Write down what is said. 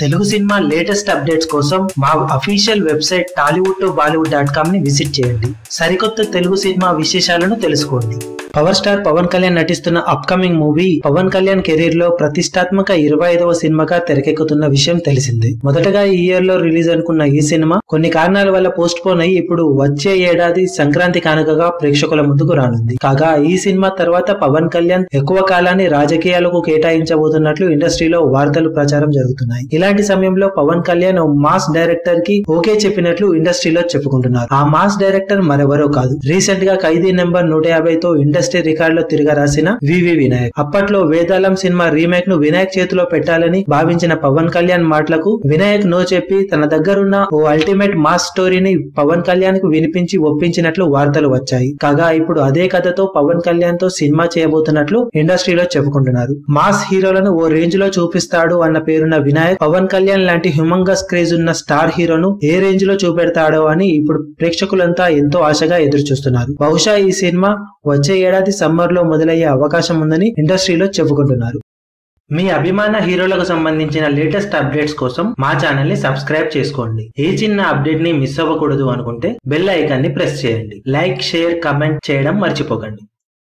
Telugu cinema latest updates కోసం మా official website Tollywood to Bollywood dot కామ్ని visit చేయండి. సరికొత్త తెలుగు సినిమా విశేషాలను తెలుసుకోండి. పవర్ స్టార్ పవన్ కళ్యాణ్ నటిస్తున్న అప్కమింగ్ మూవీ పవన్ కళ్యాణ్ కెరీర్లో ప్రతిష్టాత్మక ఇరవై ఐదవ సినిమాగా తెరకెక్కుతున్న విషయం తెలిసిందే. మొదటగా ఈ ఇయర్లో రిలీజ్ అనుకున్న ఈ సినిమా కొన్ని కారణాల వల్ల పోస్ట్ పోన్ అయి ఇప్పుడు వచ్చే ఏడాది సంక్రాంతి కానుకగా ప్రేక్షకుల ముందుకు రానుంది. కాగా ఈ సినిమా తర్వాత పవన్ కళ్యాణ్ ఎక్కువ కాలాన్ని రాజకీయాలకు కేటాయించబోతున్నట్లు ఇండస్ట్రీలో వార్తలు ప్రచారం జరుగుతున్నాయి. ఇలాంటి సమయంలో పవన్ కళ్యాణ్ మాస్ డైరెక్టర్కి ఓకే చెప్పినట్లు ఇండస్ట్రీలో చెప్పుకుంటున్నారు. ఆ మాస్ డైరెక్టర్ మరెవరో కాదు. రీసెంట్గా ఖైదీ నెంబర్ నూట యాభైతో ఇండస్ట్రీ రికార్డులో తిరగ రాసిన వివి వినాయక్. అప్పట్లో వేదాళం సినిమా రీమేక్ను వినాయక్ చేతిలో పెట్టాలని భావించిన పవన్ కళ్యాణ్ మాటలకు వినాయక్ నో చెప్పి తన దగ్గరున్న ఓ అల్టిమేట్ మాస్ స్టోరీని పవన్ కళ్యాణ్కు వినిపించి ఒప్పించినట్లు వార్తలు వచ్చాయి. కాగా ఇప్పుడు అదే కథతో పవన్ కళ్యాణ్తో సినిమా చేయబోతున్నట్లు ఇండస్ట్రీలో చెప్పుకుంటున్నారు. మాస్ హీరోలను ఓ రేంజ్లో చూపిస్తాడు అన్న పేరున్న వినాయక్ పవన్ కళ్యాణ్ లాంటి హ్యూమంగస్ క్రేజ్ ఉన్న స్టార్ హీరోను ఏ రేంజ్లో చూపెడతాడో అని ఇప్పుడు ప్రేక్షకులంతా ఎంతో ఆశగా ఎదురు చూస్తున్నారు బహుశా ఈ సినిమా వచ్చే ఏడాది సమ్మర్లో మొదలయ్యే అవకాశం ఉందని ఇండస్ట్రీలో చెప్పుకుంటున్నారు. మీ అభిమాన హీరోలకు సంబంధించిన లేటెస్ట్ అప్డేట్స్ కోసం మా ఛానల్ని సబ్స్క్రైబ్ చేసుకోండి. ఏ చిన్న అప్డేట్ని మిస్ అవ్వకూడదు అనుకుంటే బెల్ ఐకాన్ని ప్రెస్ చేయండి. లైక్ షేర్ కమెంట్ చేయడం మర్చిపోకండి.